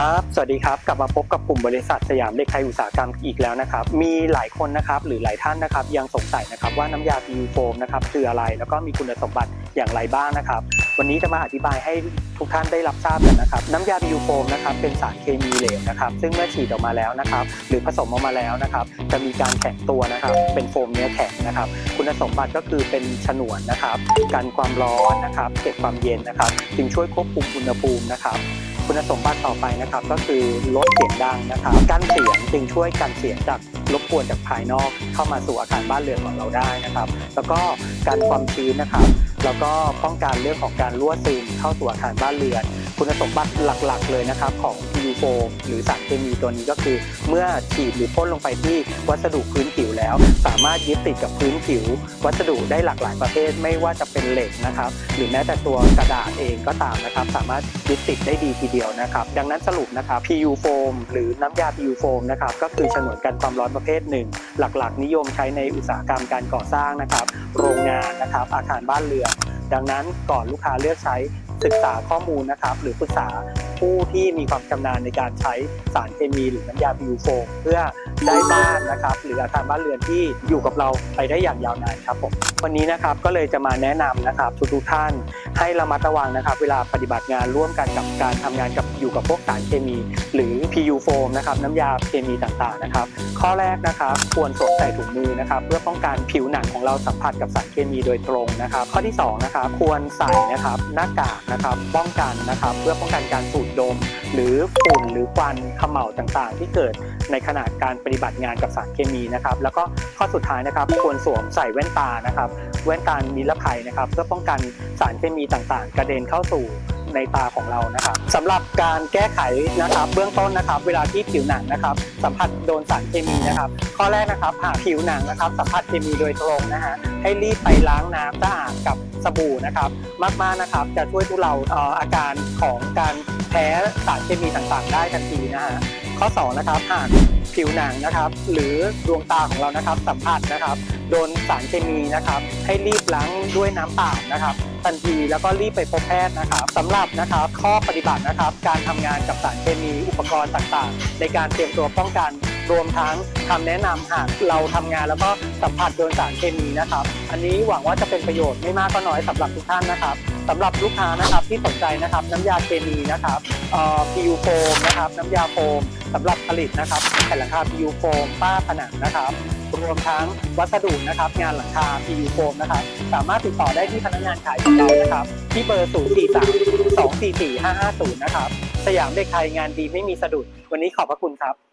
ครับ สวัสดีครับ กลับมาพบกับกลุ่มบริษัทสยามเหล็กไทยอุตสาหกรรมอีกแล้วนะครับ มีหลายคนนะครับหรือหลายท่านนะครับยังสงสัยนะครับว่าน้ำยา PU foam นะครับคืออะไร แล้วก็มีคุณสมบัติอย่างไรบ้างนะครับ วันนี้จะมาอธิบายให้ทุกท่านได้รับทราบกันนะครับ น้ำยา PU foam นะครับเป็นสารเคมีเหลวนะครับ ซึ่งเมื่อฉีดออกมาแล้วนะครับ หรือผสมออกมาแล้วนะครับ จะมีการแข็งตัวนะครับ เป็นโฟมเนื้อแข็งนะครับ คุณสมบัติก็คือเป็นฉนวนนะครับ กันความร้อนนะครับ เก็บความเย็นนะครับ จึงช่วยควบคุมอุณหภูมินะครับ คุณสมบัติต่อไปนะครับก็คือลดเสียงดังนะครับกั้นเสียงจึงช่วยกันเสียงจากรบกวนจากภายนอก เข้ามาสู่อาคารบ้านเรือนของเราได้นะครับ แล้วก็การความชื้นนะครับ แล้วก็ป้องกันเรื่องของการรั่วซึมเข้าสู่อาคารบ้านเรือน คุณสมบัติหลักๆ เลยนะครับของ u f o หรือสารเคมีตัวนี้ก็คือ เมื่อฉีดหรือพ่นลงไปที่วัสดุพื้นผิวแล้ว สามารถยึดติดกับพื้นผิว วัสดุได้หลากหลายประเภท ไม่ว่าจะเป็นเหล็กนะครับ หรือแม้แต่ตัวกระดาษเองก็ตามนะครับ สามารถยึดติดได้ดีทีเดียวนะครับ ดังนั้นสรุปนะครับ PU foam หรือน้ำยา PU foam นะครับก็คือฉนวนกันความร้อนประเภทหนึ่ง หลักๆ นิยมใช้ในอุตสาหกรรมการก่อสร้างนะครับ โรงงานนะครับ อาคารบ้านเรือนดังนั้นก่อนลูกค้าเลือกใช้ศึกษาข้อมูลนะครับ หรือปรึกษา ผู้ที่มีความชำนาญในการใช้สารเคมีหรือน้ำยา PU โฟมเพื่อ ได้บ้านนะครับ หรืออาคารบ้านเรือนที่อยู่กับเราไปได้อย่างยาวนานครับผมวันนี้นะครับก็เลยจะมาแนะนำนะครับทุกๆท่านให้ระมัดระวังนะครับ เวลาปฏิบัติงานร่วมกันกับการทำงานกับอยู่กับพวกสารเคมี หรือ PU foam นะครับน้ำยาเคมีต่างๆนะครับ ข้อแรกนะครับควรสวมใส่ถุงมือนะครับ เพื่อป้องกันผิวหนังของเราสัมผัสกับสารเคมีโดยตรงนะครับ ข้อที่สองนะครับควรใส่นะครับหน้ากากนะครับป้องกันนะครับ เพื่อป้องกันการสูดดม หรือฝุ่นหรือควันเขม่าต่างๆ ที่เกิดในขณะการปฏิบัติงานกับสารเคมีนะครับ แล้วก็ข้อสุดท้ายนะครับควรสวมใส่แว่นตานะครับ แว่นตานิรภัยนะครับ เพื่อป้องกันสารเคมีต่างๆ กระเด็นเข้าสู่ในตาของเรานะครับสำหรับการแก้ไขนะครับ เบื้องต้นนะครับ เวลาที่ผิวหนังนะครับ สัมผัสโดนสารเคมีนะครับ ข้อแรกนะครับหากผิวหนังนะครับ สัมผัสเคมีโดยตรงนะฮะให้รีบไปล้างน้ำสะอาดกับสบู่นะครับ มากๆนะครับ จะช่วยทุเราอาการของการแพ้สารเคมีต่างๆ ได้ทันทีนะฮะ ข้อสองนะครับหากผิวหนังนะครับหรือดวงตาของเรานะครับสัมผัสนะครับ โดนสารเคมีนะครับให้รีบล้างด้วยน้ำเปล่านะครับ ทันทีแล้วก็รีบไปพบแพทย์นะครับสำหรับนะครับข้อปฏิบัตินะครับ การทำงานกับสารเคมีอุปกรณ์ต่างๆ ในการเตรียมตัวป้องกัน รวมทั้งคำแนะนำหากเราทำงานแล้วก็สัมผัสโดนสารเคมีนะครับ อันนี้หวังว่าจะเป็นประโยชน์ไม่มากก็น้อยสำหรับทุกท่านนะครับสำหรับลูกค้านะครับที่สนใจนะครับน้ำยาเคมีนะครับเอ่อ PU foam นะครับน้ำยาโฟมสำหรับผลิตนะครับแผ่นหลังคา PU foam ป้าผนังนะครับรวมทั้งวัสดุนะครับงานหลังคา PU foam นะครับสามารถติดต่อได้ที่พนักงานขายของเรานะครับ ที่เบอร์ 0 4 3 2 4 4 5 5 0 นะครับ สยามเด็กไทยงานดีไม่มีสะดุด วันนี้ขอบพระคุณครับ